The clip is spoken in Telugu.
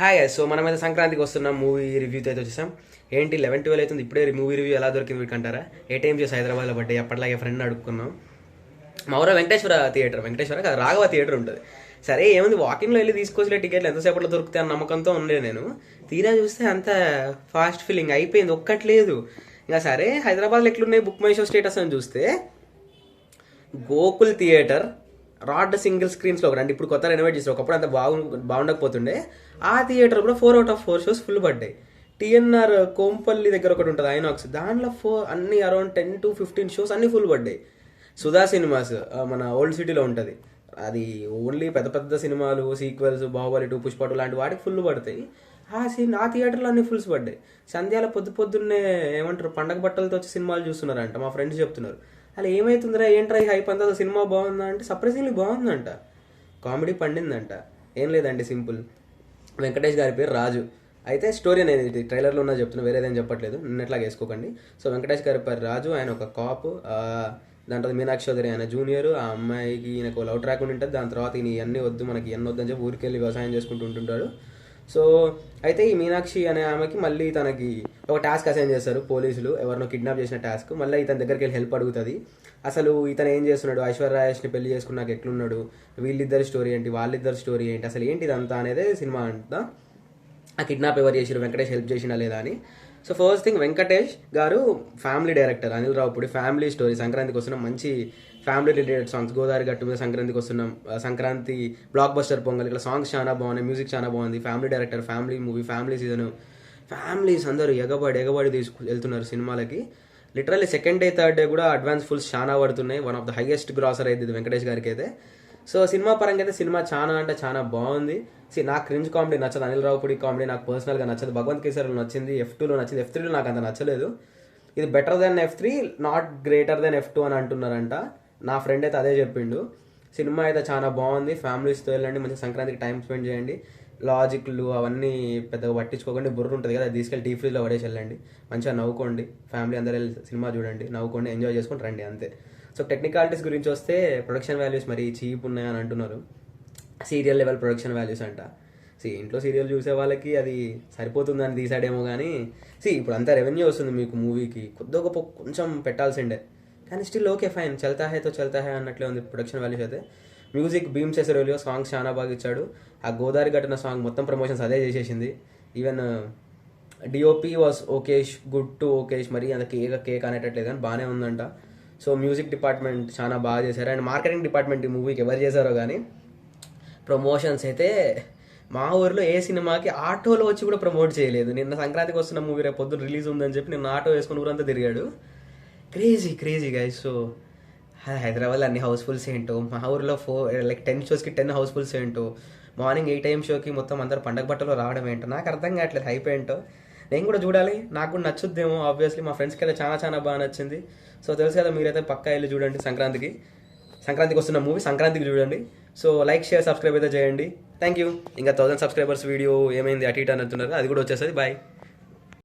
హాయ్ సో మనం అయితే సంక్రాంతికి వస్తున్నాం మూవీ రివ్యూతో అయితే వచ్చేసాం. ఏంటి లెవెన్ ట్వెల్వ్ అవుతుంది? ఇప్పుడే మూవీ రివ్యూ ఎలా దొరికింది వీటికంటారా ఏ టైం చేసి హైదరాబాద్లో పడ్డాయి? ఎప్పటిలాగే ఫ్రెండ్ అడుక్కున్నాం మా వెంకటేశ్వర థియేటర్ వెంకటేశ్వర కాదు రాఘవ థియేటర్ ఉంటుంది. సరే ఏముంది? వాకింగ్లో వెళ్ళి తీసుకొచ్చిన టికెట్లు ఎంతసేపట్లో దొరుకుతాయి అన్న నమ్మకంతో ఉండే నేను. తీరా చూస్తే అంత ఫాస్ట్ ఫీలింగ్ అయిపోయింది ఒక్కట్లేదు. ఇంకా సరే హైదరాబాద్లో ఎట్లున్నాయి? బుక్ మై షో స్టేటస్ అని చూస్తే గోకుల్ థియేటర్ రాడ్ సింగిల్ స్క్రీన్స్లో ఒకటి. అంటే ఇప్పుడు కొత్త రెనోవేట్ చేసి ఒకప్పుడు అంత బాగు బాగుండకపోతుండే. ఆ థియేటర్ కూడా four out of four shows full పడ్డాయి. టిఎన్ఆర్ కోంపల్లి దగ్గర ఒకటి ఉంటుంది ఐనాక్స్. దాంట్లో ఫోర్ అన్ని around ten to fifteen shows అన్ని ఫుల్ పడ్డాయి. సుధా సినిమాస్ మన ఓల్డ్ సిటీలో ఉంటుంది. అది ఓన్లీ పెద్ద పెద్ద సినిమాలు sequels Baahubali two Pushpa two లాంటి వాటికి ఫుల్ పడతాయి. ఆ సీన్ ఆ థియేటర్లో అన్ని ఫుల్స్ పడ్డాయి. సంధ్యాల పొద్దు పొద్దున్నే ఏమంటారు పండగ బట్టలతో వచ్చి సినిమాలు చూస్తున్నారంట మా ఫ్రెండ్స్ చెప్తున్నారు. అలా ఏమవుతుందిరా ఏంట్రా ఈ హైప్ అంతా? సినిమా బాగుందా అంటే సర్ప్రైజింగ్లీ బాగుందంట. కామెడీ పండిందంట. ఏం లేదండి సింపుల్. వెంకటేష్ గారి పేరు రాజు. అయితే స్టోరీ అనేది ఇది. ట్రైలర్లో ఉన్నా చెప్తున్నా వేరేదేం చెప్పట్లేదు. నిన్నట్లాగా వేసుకోకండి. సో వెంకటేష్ గారి పేరు రాజు. ఆయన ఒక కాపు దాంట్లో మీనాక్షి చౌదరి ఆయన జూనియర్ ఆ అమ్మాయికి ఈయనకు లవ్ ట్రాక్ ఉండి ఉంటుంది. దాని తర్వాత ఈయన ఇవన్నీ వద్దు మనకి ఎన్ని వద్దని చెప్పి ఊరికెళ్ళి వ్యవసాయం చేసుకుంటూ ఉంటుంటాడు. సో అయితే ఈ మీనాక్షి అనే ఆమెకి మళ్ళీ తనకి ఒక టాస్క్ అసైన్ చేస్తారు పోలీసులు. ఎవరినో కిడ్నాప్ చేసిన టాస్క్. మళ్ళీ ఇతని దగ్గరికి వెళ్ళి హెల్ప్ అడుగుతుంది. అసలు ఇతను ఏం చేస్తున్నాడు? ఐశ్వర్యరాజేష్ని పెళ్ళి చేసుకున్నాక ఎట్లున్నాడు? వీళ్ళిద్దరి స్టోరీ ఏంటి? వాళ్ళిద్దరి స్టోరీ ఏంటి? అసలు ఏంటి ఇదంతా అనేది సినిమా అంతా. ఆ కిడ్నాప్ ఎవరు చేసిరు వెంకటేష్ హెల్ప్ చేసినా లేదా అని. సో ఫస్ట్ థింగ్ వెంకటేష్ గారు ఫ్యామిలీ డైరెక్టర్ అనిల్ ఇప్పుడు ఫ్యామిలీ స్టోరీ. సంక్రాంతికి వస్తున్న మంచి ఫ్యామిలీ రిలేటెడ్ సాంగ్స్. గోదావరి గట్టు మీద సంక్రాంతికి వస్తున్నాం. Sankranti blockbuster Pongal. ఇక్కడ సాంగ్స్ చాలా బాగున్నాయి. మ్యూజిక్ చాలా బాగుంది. Family director family movie family season families అందరూ ఎగబడి ఎగబడి తీసుకు వెళ్తున్నారు సినిమాలకి. Literally second day third day కూడా అడ్వాన్స్ ఫుల్స్ చాలా పడుతున్నాయి. One of the highest grosser అయితే ఇది వెంకటేష్ గారికి అయితే. సో సినిమా పరంగా అయితే సినిమా చాలా అంటే చాలా బాగుంది. సి నాకు క్రింజ్ కామెడీ నచ్చదు. అనిల్ రావుపూడి కామెడీ నాకు పర్సనల్గా నచ్చదు. భగవంత్ కేసరిలో నచ్చింది. ఎఫ్ టూలో నచ్చింది. ఎఫ్ త్రీలో నాకు అంత నచ్చలేదు. ఇది better than F three not greater than F two అని అంటున్నారంట. నా ఫ్రెండ్ అయితే అదే చెప్పిండు. సినిమా అయితే చాలా బాగుంది. ఫ్యామిలీస్తో వెళ్ళండి మంచి సంక్రాంతికి టైం స్పెండ్ చేయండి. లాజిక్లు అవన్నీ పెద్దగా పట్టించుకోకండి. బుర్ర ఉంటుంది కదా తీసుకెళ్ళి డీ ఫ్రీజ్లో పడేసి వెళ్ళండి. మంచిగా నవ్వుకోండి. ఫ్యామిలీ అందరూ వెళ్ళి సినిమా చూడండి. నవ్వుకోండి ఎంజాయ్ చేసుకొని రండి అంతే. సో టెక్నికాలిటీస్ గురించి వస్తే ప్రొడక్షన్ వాల్యూస్ మరి చీప్ ఉన్నాయని అంటున్నారు. సీరియల్ లెవెల్ ప్రొడక్షన్ వాల్యూస్ అంట. సి ఇంట్లో సీరియల్ చూసే వాళ్ళకి అది సరిపోతుందని తీసాడేమో కానీ సి ఇప్పుడు అంతా రెవెన్యూ వస్తుంది మీకు మూవీకి కొద్దిగా కొంచెం పెట్టాల్సిండే కానీ స్టిల్ ఓకే ఫైన్ చల్తా హైతో చల్తా హై అన్నట్లే ఉంది ప్రొడక్షన్ వాల్యూస్ అయితే. మ్యూజిక్ భీమ్ చేసేరోలియో సాంగ్స్ చాలా బాగా ఇచ్చాడు. ఆ గోదావరి గట్టిన సాంగ్ మొత్తం ప్రమోషన్స్ అదే చేసేసింది. Even DOP was okayish good to okayish మరి అంత కేక్ కేక్ అనేటట్లేదు కానీ బాగానే ఉందంట. సో మ్యూజిక్ డిపార్ట్మెంట్ చాలా బాగా చేశారు. అండ్ మార్కెటింగ్ డిపార్ట్మెంట్ ఈ మూవీకి ఎవరు చేశారో కానీ ప్రమోషన్స్ అయితే మా ఊర్లో ఏ సినిమాకి ఆటోలో వచ్చి కూడా ప్రమోట్ చేయలేదు. నిన్న సంక్రాంతికి వస్తున్న మూవీ రేపు పొద్దున్న రిలీజ్ ఉందని చెప్పి నిన్న ఆటో వేసుకుని ఊరంతా తిరిగాడు. క్రేజీ క్రేజీ గైస్ సో హైదరాబాద్లో అన్ని హౌస్ఫుల్స్ ఏంటో మా ఊర్లో ఫోర్ లైక్ టెన్ షోస్కి టెన్ హౌస్ఫుల్స్ ఏంటో మార్నింగ్ ఎయిట్ టైమ్ షోకి మొత్తం అందరు పండగ బట్టలు రావడం ఏంటో నాకు అర్థం కావట్లేదు హైప్ ఏంటో. నేను కూడా చూడాలి నాకు కూడా నచ్చుద్దేమో ఆబ్వియస్లీ మా ఫ్రెండ్స్కి అయితే చాలా చాలా బాగా నచ్చింది. సో తెలుసు కదా మీరైతే పక్కా వెళ్ళి చూడండి సంక్రాంతికి. సంక్రాంతికి వస్తున్న మూవీ సంక్రాంతికి చూడండి. సో లైక్ షేర్ సబ్స్క్రైబ్ అయితే చేయండి. థ్యాంక్ యూ ఇంకా థౌసండ్ సబ్స్క్రైబర్స్ వీడియో ఏమైంది అటు ఇటు అని అంటున్నారు అది కూడా వచ్చేస్తుంది. బాయ్